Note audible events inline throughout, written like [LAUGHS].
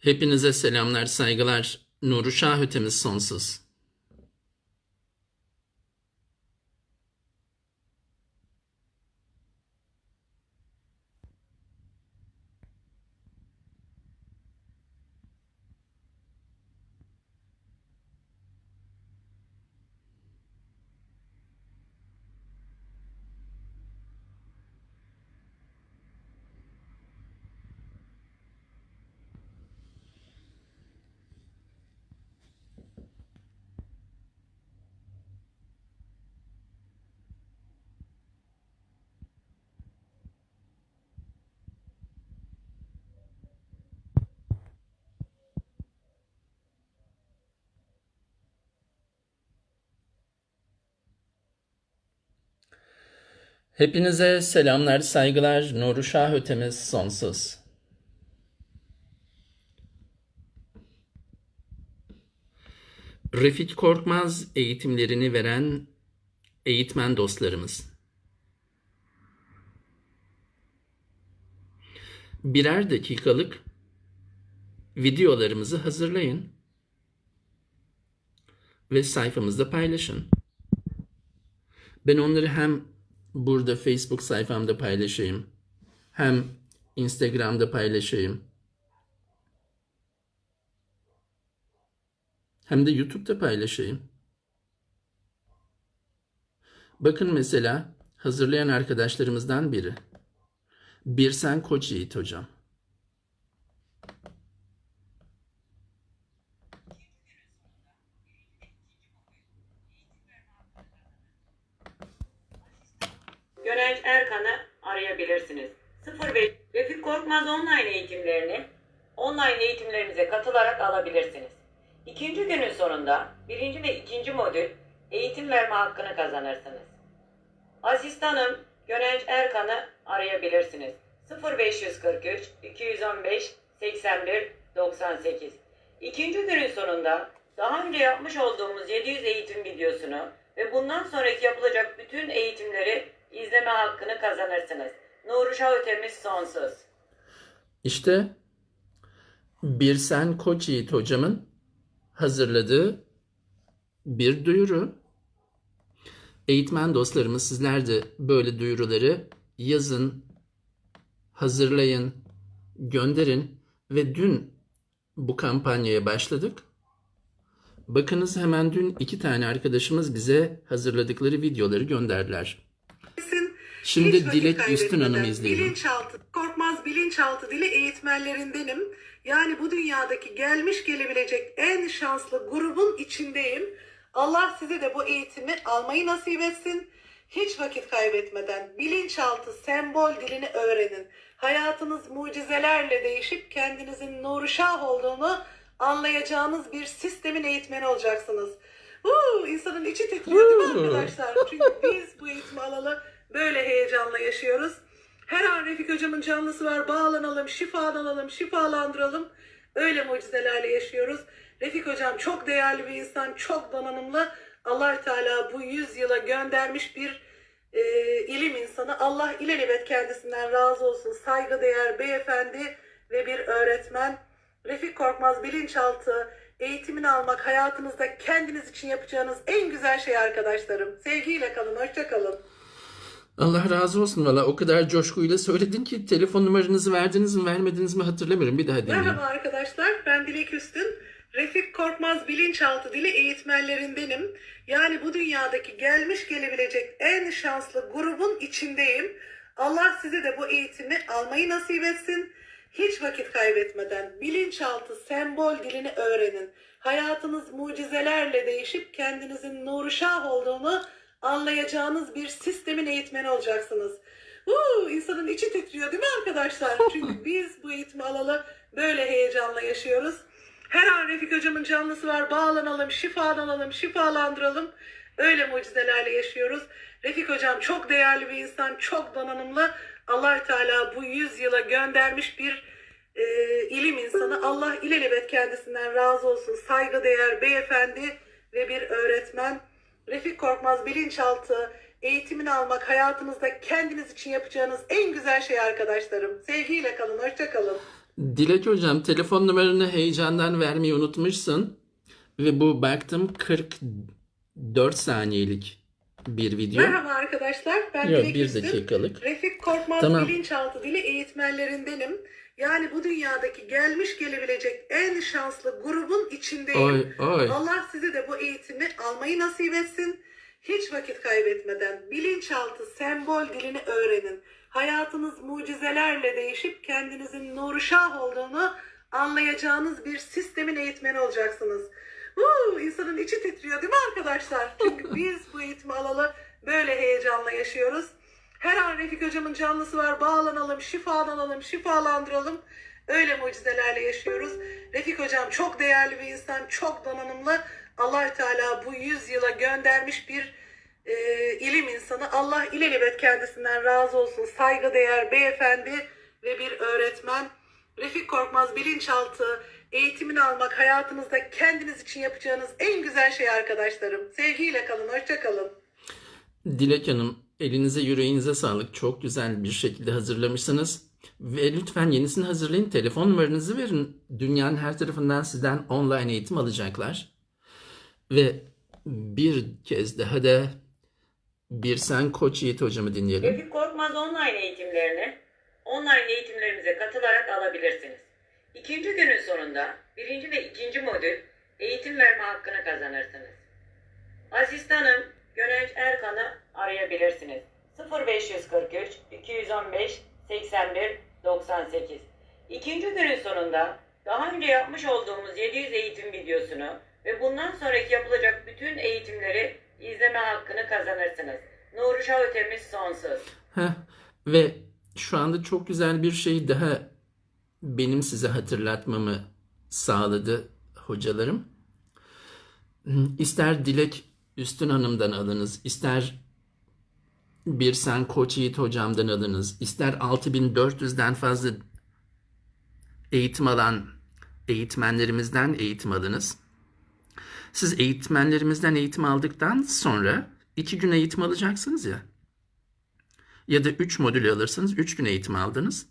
Hepinize selamlar, saygılar. Nuru Şah ötemiz sonsuz. Hepinize selamlar, saygılar. Nuru Şah ötemiz sonsuz. Refik Korkmaz eğitimlerini veren eğitmen dostlarımız. Birer dakikalık videolarımızı hazırlayın ve sayfamızda paylaşın. Ben onları hem burada Facebook sayfamda paylaşayım, hem Instagram'da paylaşayım, hem de YouTube'da paylaşayım. Bakın mesela hazırlayan arkadaşlarımızdan biri. Birsen Koç Yiğit hocam. Gönenç Erkan'ı arayabilirsiniz. 05 Refik Korkmaz online eğitimlerini online eğitimlerimize katılarak alabilirsiniz. İkinci günün sonunda birinci ve ikinci modül eğitim verme hakkını kazanırsınız. Asistanım Gönenç Erkan'ı arayabilirsiniz. 0543 215 81 98 İkinci günün sonunda daha önce yapmış olduğumuz 700 eğitim videosunu ve bundan sonraki yapılacak bütün eğitimleri izleme hakkını kazanırsınız. Nuru Şah ötemiz sonsuz. İşte Birsen Koç Yiğit hocamın hazırladığı bir duyuru. Eğitmen dostlarımız sizler de böyle duyuruları yazın, hazırlayın, gönderin ve dün bu kampanyaya başladık. Bakınız hemen dün iki tane arkadaşımız bize hazırladıkları videoları gönderdiler. Şimdi Hiç Dilek Üstün Hanım'ı izleyelim. Bilinçaltı, korkmaz bilinçaltı dili eğitmenlerindenim. Yani bu dünyadaki gelmiş gelebilecek en şanslı grubun içindeyim. Allah size de bu eğitimi almayı nasip etsin. Hiç vakit kaybetmeden bilinçaltı sembol dilini öğrenin. Hayatınız mucizelerle değişip kendinizin nuru şah olduğunu anlayacağınız bir sistemin eğitmeni olacaksınız. Uuu, insanın içi titriyor değil mi arkadaşlar? Çünkü biz bu eğitimi alalı böyle heyecanla yaşıyoruz. Her an Refik hocamın canlısı var. Bağlanalım, şifalanalım, şifalandıralım. Öyle mucizelerle yaşıyoruz. Refik hocam çok değerli bir insan, çok donanımlı. allah Teala bu yüzyıla göndermiş bir e, ilim insanı. Allah ilelebet kendisinden razı olsun. Saygıdeğer beyefendi ve bir öğretmen. Refik Korkmaz bilinçaltı eğitimini almak hayatınızda kendiniz için yapacağınız en güzel şey arkadaşlarım. Sevgiyle kalın, hoşça kalın. Allah razı olsun valla o kadar coşkuyla söyledin ki telefon numaranızı verdiniz mi vermediniz mi hatırlamıyorum bir daha dinleyin. Merhaba arkadaşlar, ben Dilek Üstün. Refik Korkmaz Bilinçaltı Dili eğitmenlerindenim. Yani bu dünyadaki gelmiş gelebilecek en şanslı grubun içindeyim. Allah size de bu eğitimi almayı nasip etsin. Hiç vakit kaybetmeden bilinçaltı sembol dilini öğrenin. Hayatınız mucizelerle değişip kendinizin nuru şah olduğunu anlayacağınız bir sistemin eğitmeni olacaksınız. Uuu, insanın içi titriyor değil mi arkadaşlar? [LAUGHS] Çünkü biz bu eğitimi alalı böyle heyecanla yaşıyoruz. Her an Refik hocamın canlısı var. Bağlanalım, şifalanalım, şifalandıralım. Öyle mucizelerle yaşıyoruz. Refik hocam çok değerli bir insan, çok donanımlı. allah Teala bu yüzyıla göndermiş bir e, ilim insanı. Allah ilelebet kendisinden razı olsun. Saygıdeğer beyefendi ve bir öğretmen. Refik Korkmaz bilinçaltı eğitimini almak hayatınızda kendiniz için yapacağınız en güzel şey arkadaşlarım. Sevgiyle kalın, hoşça kalın. Dilek hocam telefon numaranı heyecandan vermeyi unutmuşsun. Ve bu baktım 44 saniyelik bir video. Merhaba arkadaşlar, ben Yok Dilek bir Üstün. dakikalık. Refik Korkmaz Tamam. Bilinçaltı Dili eğitmenlerindenim. Yani bu dünyadaki gelmiş gelebilecek en şanslı grubun içindeyim. Oy oy. Allah size de bu eğitimi almayı nasip etsin. Hiç vakit kaybetmeden bilinçaltı sembol dilini öğrenin. Hayatınız mucizelerle değişip kendinizin nuru şah olduğunu anlayacağınız bir sistemin eğitmeni olacaksınız. Uuu, insanın içi titriyor değil mi arkadaşlar? Çünkü [LAUGHS] biz bu eğitimi alalı böyle heyecanla yaşıyoruz. Her an Refik hocamın canlısı var. Bağlanalım, şifalanalım, şifalandıralım. Öyle mucizelerle yaşıyoruz. Refik hocam çok değerli bir insan, çok donanımlı. allah Teala bu yüzyıla göndermiş bir e, ilim insanı. Allah ilelebet kendisinden razı olsun. Saygıdeğer beyefendi ve bir öğretmen. Refik Korkmaz bilinçaltı eğitimini almak hayatınızda kendiniz için yapacağınız en güzel şey arkadaşlarım. Sevgiyle kalın, hoşça kalın. Dilek Hanım elinize yüreğinize sağlık. Çok güzel bir şekilde hazırlamışsınız. Ve lütfen yenisini hazırlayın. Telefon numaranızı verin. Dünyanın her tarafından sizden online eğitim alacaklar. Ve bir kez daha da bir sen Koç Yiğit hocamı dinleyelim. Refik Korkmaz online eğitimlerini online eğitimlerimize katılarak alabilirsiniz. İkinci günün sonunda birinci ve ikinci modül eğitim verme hakkını kazanırsınız. Asistanım Gönenç Erkan'ı arayabilirsiniz. 0543 215 81 98 İkinci günün sonunda daha önce yapmış olduğumuz 700 eğitim videosunu ve bundan sonraki yapılacak bütün eğitimleri izleme hakkını kazanırsınız. Nuru Şah ötemiz sonsuz. Heh, ve şu anda çok güzel bir şey daha benim size hatırlatmamı sağladı hocalarım. İster Dilek Üstün Hanım'dan alınız, ister bir sen Koç Yiğit hocamdan alınız, ister 6400'den fazla eğitim alan eğitmenlerimizden eğitim alınız. Siz eğitmenlerimizden eğitim aldıktan sonra iki gün eğitim alacaksınız ya. Ya da 3 modül alırsanız 3 gün eğitim aldınız.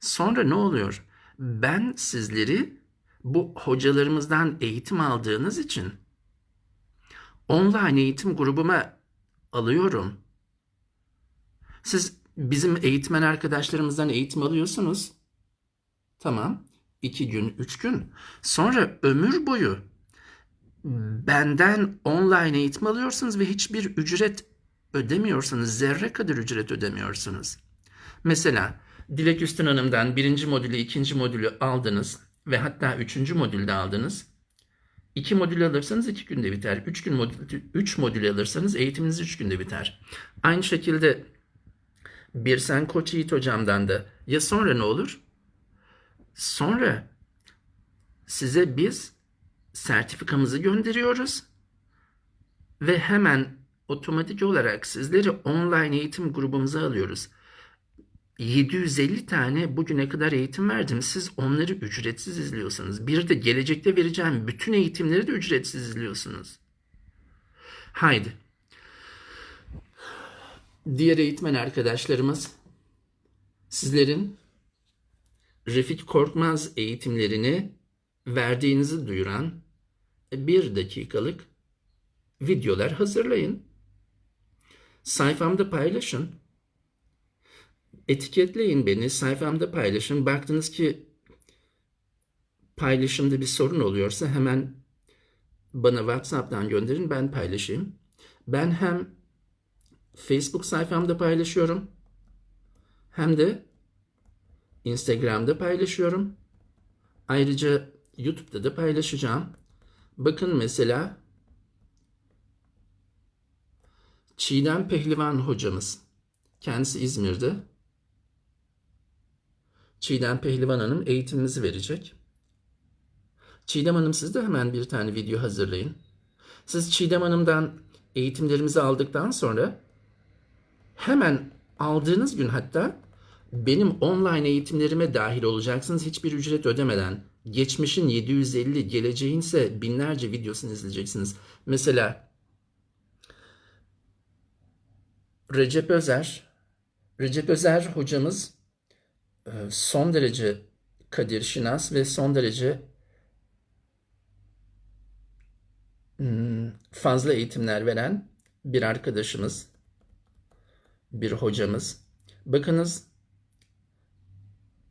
Sonra ne oluyor? Ben sizleri bu hocalarımızdan eğitim aldığınız için online eğitim grubuma alıyorum. Siz bizim eğitmen arkadaşlarımızdan eğitim alıyorsunuz. Tamam. 2 gün, 3 gün. Sonra ömür boyu benden online eğitim alıyorsunuz ve hiçbir ücret ödemiyorsunuz. Zerre kadar ücret ödemiyorsunuz. Mesela Dilek Üstün Hanım'dan birinci modülü, ikinci modülü aldınız ve hatta üçüncü modülde aldınız. İki modül alırsanız iki günde biter. Üç gün modül, üç modül alırsanız eğitiminiz üç günde biter. Aynı şekilde bir sen Koç Yiğit hocamdan da ya sonra ne olur? Sonra size biz sertifikamızı gönderiyoruz ve hemen otomatik olarak sizleri online eğitim grubumuza alıyoruz. 750 tane bugüne kadar eğitim verdim. Siz onları ücretsiz izliyorsunuz. Bir de gelecekte vereceğim bütün eğitimleri de ücretsiz izliyorsunuz. Haydi. Diğer eğitmen arkadaşlarımız sizlerin Refik Korkmaz eğitimlerini verdiğinizi duyuran bir dakikalık videolar hazırlayın. Sayfamda paylaşın. Etiketleyin beni, sayfamda paylaşın. Baktınız ki paylaşımda bir sorun oluyorsa hemen bana WhatsApp'tan gönderin, ben paylaşayım. Ben hem Facebook sayfamda paylaşıyorum, hem de Instagram'da paylaşıyorum. Ayrıca YouTube'da da paylaşacağım. Bakın mesela Çiğdem Pehlivan hocamız. Kendisi İzmir'de. Çiğdem Pehlivan Hanım eğitimimizi verecek. Çiğdem Hanım siz de hemen bir tane video hazırlayın. Siz Çiğdem Hanım'dan eğitimlerimizi aldıktan sonra hemen aldığınız gün hatta benim online eğitimlerime dahil olacaksınız hiçbir ücret ödemeden. Geçmişin 750, geleceğin ise binlerce videosunu izleyeceksiniz. Mesela Recep Özer, Recep Özer hocamız son derece Kadir Şinas ve son derece hmm, fazla eğitimler veren bir arkadaşımız, bir hocamız. Bakınız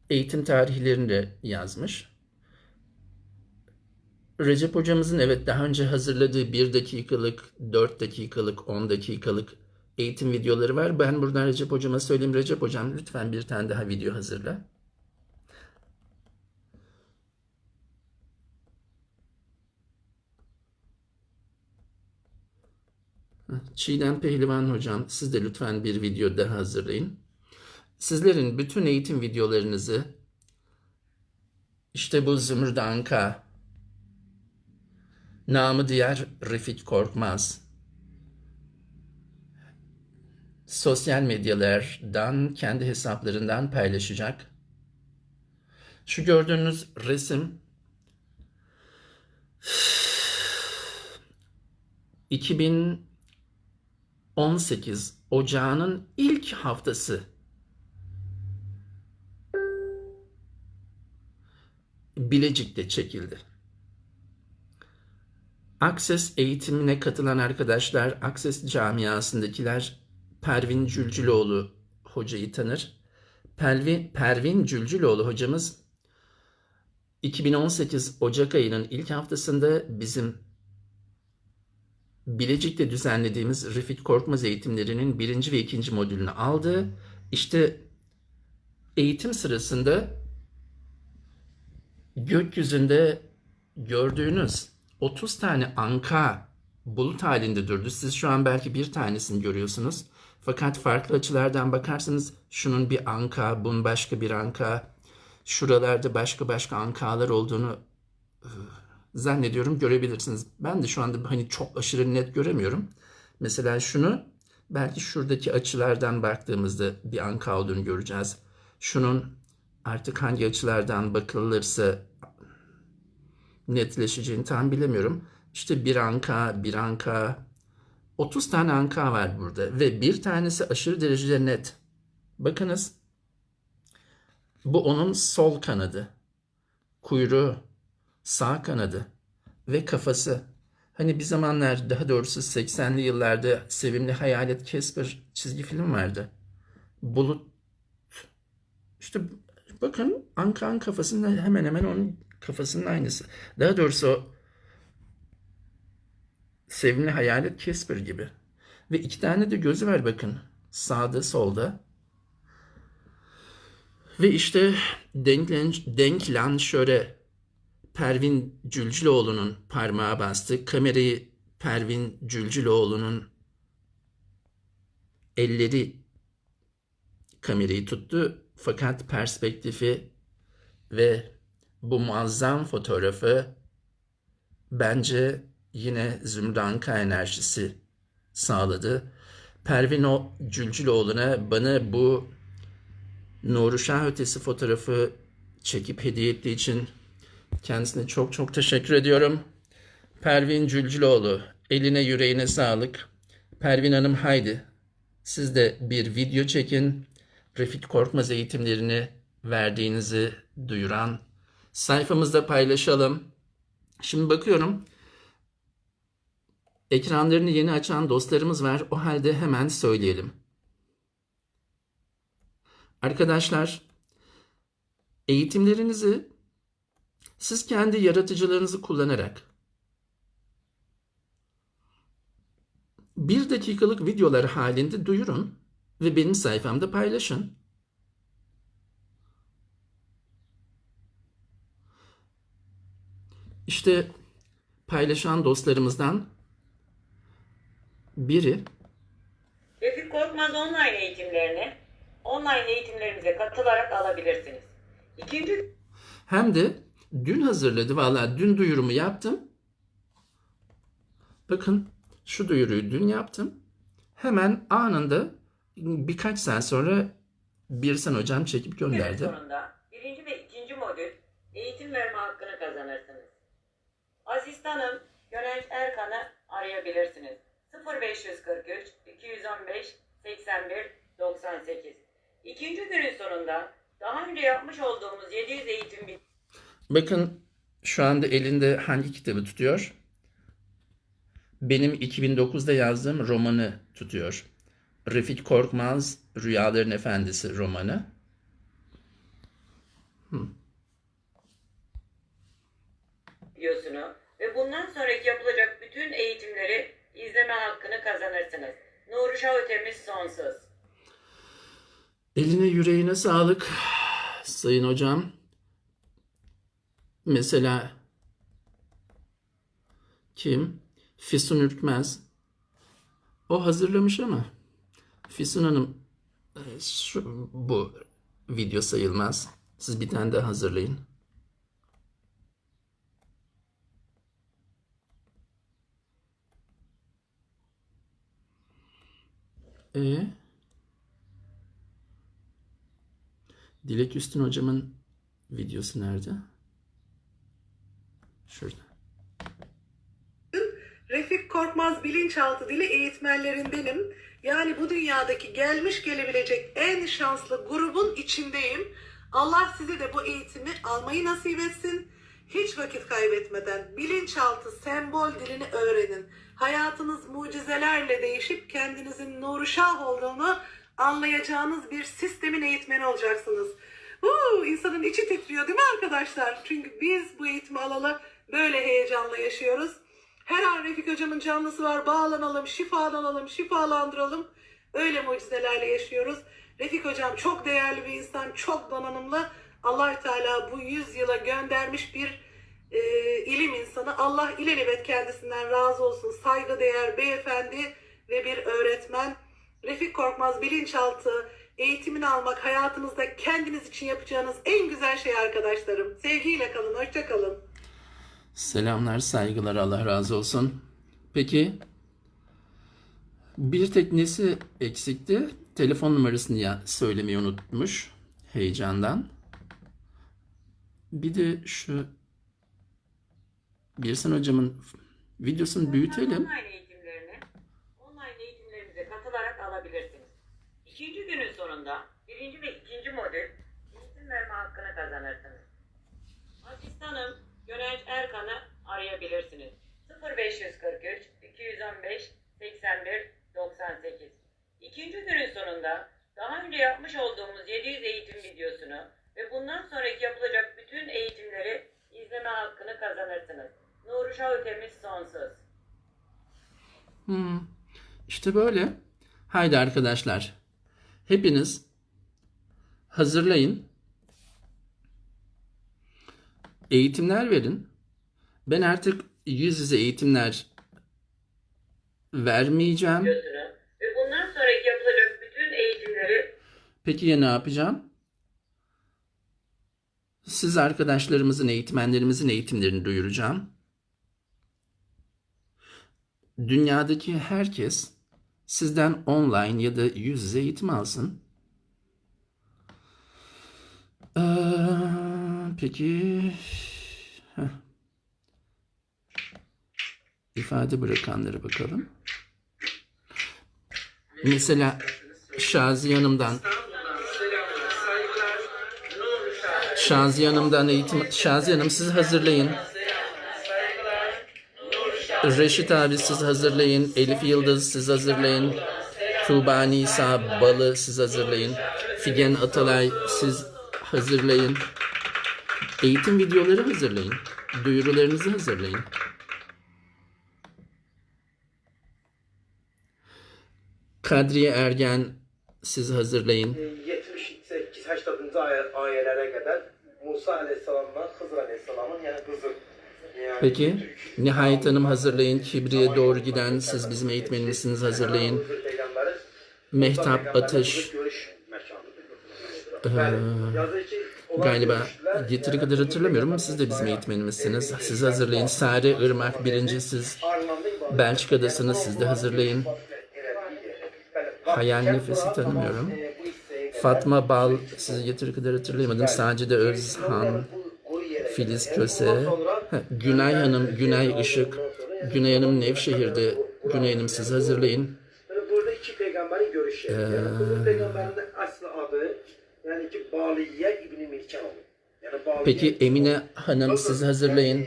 eğitim tarihlerini de yazmış. Recep hocamızın evet daha önce hazırladığı 1 dakikalık, 4 dakikalık, 10 dakikalık eğitim videoları var. Ben buradan Recep hocama söyleyeyim. Recep hocam lütfen bir tane daha video hazırla. Çiğdem Pehlivan hocam siz de lütfen bir video daha hazırlayın. Sizlerin bütün eğitim videolarınızı işte bu Zümrüt Anka, namı diğer Refik Korkmaz, sosyal medyalardan, kendi hesaplarından paylaşacak. Şu gördüğünüz resim 2018 Ocağı'nın ilk haftası. Bilecik'te çekildi. Akses eğitimine katılan arkadaşlar, Akses camiasındakiler Pervin Cülcüloğlu hocayı tanır. Pervin, Pervin Cülcüloğlu hocamız 2018 Ocak ayının ilk haftasında bizim Bilecik'te düzenlediğimiz Refik Korkmaz eğitimlerinin birinci ve ikinci modülünü aldı. İşte eğitim sırasında gökyüzünde gördüğünüz 30 tane anka bulut halinde durdu. Siz şu an belki bir tanesini görüyorsunuz. Fakat farklı açılardan bakarsanız şunun bir anka, bunun başka bir anka, şuralarda başka başka ankalar olduğunu zannediyorum görebilirsiniz. Ben de şu anda hani çok aşırı net göremiyorum. Mesela şunu belki şuradaki açılardan baktığımızda bir anka olduğunu göreceğiz. Şunun artık hangi açılardan bakılırsa netleşeceğini tam bilemiyorum. İşte bir anka, bir anka, 30 tane anka var burada ve bir tanesi aşırı derecede net. Bakınız bu onun sol kanadı, kuyruğu, sağ kanadı ve kafası. Hani bir zamanlar daha doğrusu 80'li yıllarda sevimli Hayalet Casper çizgi film vardı. Bulut. İşte bakın Ankan kafasında hemen hemen onun kafasının aynısı. Daha doğrusu sevimli Hayalet Casper gibi. Ve iki tane de gözü var bakın. Sağda solda. Ve işte Denklen, Denklan şöyle Pervin Cülcüloğlu'nun parmağı bastı. Kamerayı Pervin Cülcüloğlu'nun elleri kamerayı tuttu. Fakat perspektifi ve bu muazzam fotoğrafı bence yine Zümranka enerjisi sağladı. Pervin o Cülcüloğlu'na bana bu Nuru Şah ötesi fotoğrafı çekip hediye ettiği için kendisine çok çok teşekkür ediyorum. Pervin Cülcüloğlu, eline yüreğine sağlık. Pervin Hanım haydi siz de bir video çekin. Refik Korkmaz eğitimlerini verdiğinizi duyuran sayfamızda paylaşalım. Şimdi bakıyorum ekranlarını yeni açan dostlarımız var. O halde hemen söyleyelim. Arkadaşlar eğitimlerinizi siz kendi yaratıcılığınızı kullanarak bir dakikalık videolar halinde duyurun ve benim sayfamda paylaşın. İşte paylaşan dostlarımızdan biri Refik Korkmaz online eğitimlerini online eğitimlerimize katılarak alabilirsiniz. İkinci hem de dün hazırladı. Valla dün duyurumu yaptım. Bakın şu duyuruyu dün yaptım. Hemen anında birkaç saat sonra Birsen hocam çekip gönderdi. sonunda birinci ve ikinci modül eğitim verme hakkını kazanırsınız. Asistanım Gönenç Erkan'ı arayabilirsiniz. 0543 215 81 98 İkinci günün sonunda daha önce yapmış olduğumuz 700 eğitim videosu Bakın şu anda elinde hangi kitabı tutuyor? Benim 2009'da yazdığım romanı tutuyor. Refik Korkmaz Rüyaların Efendisi romanı. videosunu ve bundan sonraki yapılacak bütün eğitimleri izleme hakkını kazanırsınız. Nuruşa ötemiz sonsuz. Eline yüreğine sağlık sayın hocam. Mesela kim? Füsun Ürkmez. O hazırlamış ama Füsun Hanım e, şu, bu video sayılmaz. Siz bir tane daha hazırlayın. E Dilek Üstün hocamın videosu nerede? Şurada. Refik Korkmaz bilinçaltı dili eğitmenlerindenim. Yani bu dünyadaki gelmiş gelebilecek en şanslı grubun içindeyim. Allah size de bu eğitimi almayı nasip etsin. Hiç vakit kaybetmeden bilinçaltı sembol dilini öğrenin. Hayatınız mucizelerle değişip kendinizin nuru şah olduğunu anlayacağınız bir sistemin eğitmeni olacaksınız. Uuu, insanın içi titriyor değil mi arkadaşlar? Çünkü biz bu eğitimi alalı böyle heyecanla yaşıyoruz. Her an Refik hocamın canlısı var. Bağlanalım, şifalanalım, şifalandıralım. Öyle mucizelerle yaşıyoruz. Refik hocam çok değerli bir insan, çok donanımlı. Allah Teala bu yüzyıla göndermiş bir e, ilim insanı. Allah ilelebet kendisinden razı olsun. Saygıdeğer beyefendi ve bir öğretmen. Refik Korkmaz bilinçaltı eğitimini almak hayatınızda kendiniz için yapacağınız en güzel şey arkadaşlarım. Sevgiyle kalın, hoşça kalın. Selamlar, saygılar, Allah razı olsun. Peki, bir tek nesi eksikti? Telefon numarasını ya söylemeyi unutmuş heyecandan. Bir de şu Birsen hocamın videosunu büyütelim. Online eğitimlerini online eğitimlerimize katılarak alabilirsiniz. İkinci günün sonunda birinci ve ikinci modül eğitim verme hakkını kazanırsınız. Asistanım Gönenç Erkan'ı arayabilirsiniz. 0543 215 81 98 İkinci günün sonunda daha önce yapmış olduğumuz 700 eğitim videosunu ve bundan sonraki yapılacak bütün eğitimleri izleme hakkını kazanırsınız. Nuruşa ötemiz sonsuz. Hmm, işte böyle. Haydi arkadaşlar. Hepiniz hazırlayın. Eğitimler verin. Ben artık yüz yüze eğitimler vermeyeceğim. ve bundan sonraki yapılacak bütün eğitimleri Peki ya ne yapacağım? Siz arkadaşlarımızın, eğitmenlerimizin eğitimlerini duyuracağım. Dünyadaki herkes sizden online ya da yüz yüze eğitim alsın. Ee, peki Heh. ifade bırakanlara bakalım. Mesela Şaziye Hanım'dan Şaziye Hanım'dan eğitim Şaziye Hanım siz hazırlayın. Reşit abi siz hazırlayın. Elif Yıldız siz hazırlayın. Tuğba Nisa Balı siz hazırlayın. Figen Atalay siz hazırlayın. Eğitim videoları hazırlayın. Duyurularınızı hazırlayın. Kadriye Ergen siz hazırlayın. 78-80 ay- ayelere kadar Musa Aleyhisselam'la Hızır Aleyhisselam'ın yani. Yani Peki Nihayet Hanım hazırlayın. Kibriye doğru giden siz bizim eğitmenimizsiniz hazırlayın. Hızır Mehtap Atış. Ee, galiba yeteri kadar hatırlamıyorum ama siz de bizim eğitmenimizsiniz. Siz hazırlayın. Sare Irmak birinci siz Belçika'dasınız siz de hazırlayın. Hayal Nefes'i tanımıyorum. Fatma Bal sizi yeteri kadar hatırlayamadım. Sacide Özhan, Filiz Köse, Ha, Günay Hanım, Günay Işık, Günay Hanım Nevşehir'de. Günay Hanım siz hazırlayın. Burada iki peygamberin görüşü. Yani Hızır peygamberin de aslı adı yani ki Baliye İbni Milkan olur. Yani Baliye Peki Emine Hanım siz hazırlayın.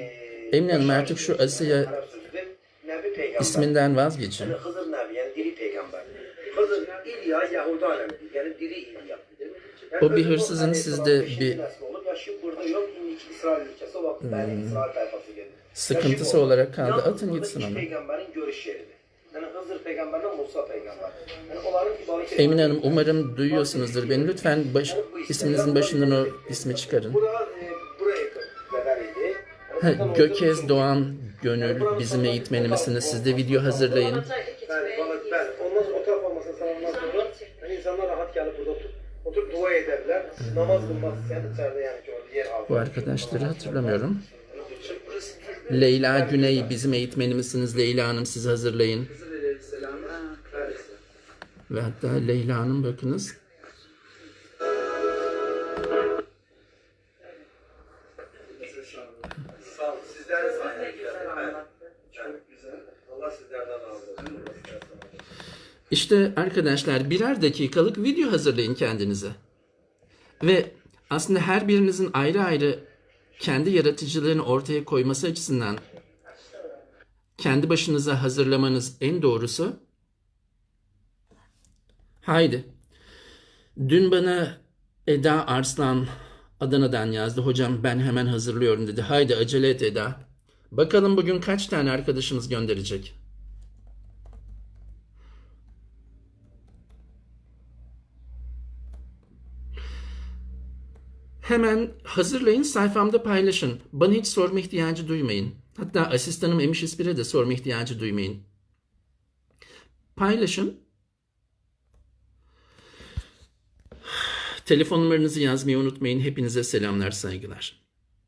Emine Hanım artık şu Asiye isminden vazgeçin. O bir hırsızın Aleyhisselam sizde bir- nesli olup yaşıyor burada yok. İndiki İsrail ülkesi o vakit Beni İsrail tayfası geldi. Sıkıntısı olarak kaldı. Yalnız Atın gitsin onu. peygamberin görüş yeridir. Yani Hızır peygamberle Musa peygamber. Yani onların ibadeti- Emine Hanım umarım duyuyorsunuzdur beni. Lütfen baş, isminizin başından o ismi çıkarın. Bura, e, buraya kadar idi. Ha, Gökez Doğan Gönül bizim eğitmenimizsiniz. Siz de video hazırlayın. Ben, bana, ben. Ondan sana ondan sonra yani insanlar rahat gelip burada otur, oturup dua ederler. Namaz kılmak isteyen içeride yani ki orada yer aldı. Bu arkadaşları hatırlamıyorum. Leyla Güney bizim eğitmenimizsiniz. Leyla Hanım siz hazırlayın. Ve hatta Leyla Hanım bakınız. İşte arkadaşlar birer dakikalık video hazırlayın kendinize. Ve aslında her birinizin ayrı ayrı kendi yaratıcılığını ortaya koyması açısından kendi başınıza hazırlamanız en doğrusu. Haydi. Dün bana Eda Arslan Adana'dan yazdı. Hocam ben hemen hazırlıyorum dedi. Haydi acele et Eda. Bakalım bugün kaç tane arkadaşımız gönderecek? Hemen hazırlayın sayfamda paylaşın. Bana hiç sorma ihtiyacı duymayın. Hatta asistanım Emiş İspir'e de sorma ihtiyacı duymayın. Paylaşın. Telefon numaranızı yazmayı unutmayın. Hepinize selamlar, saygılar.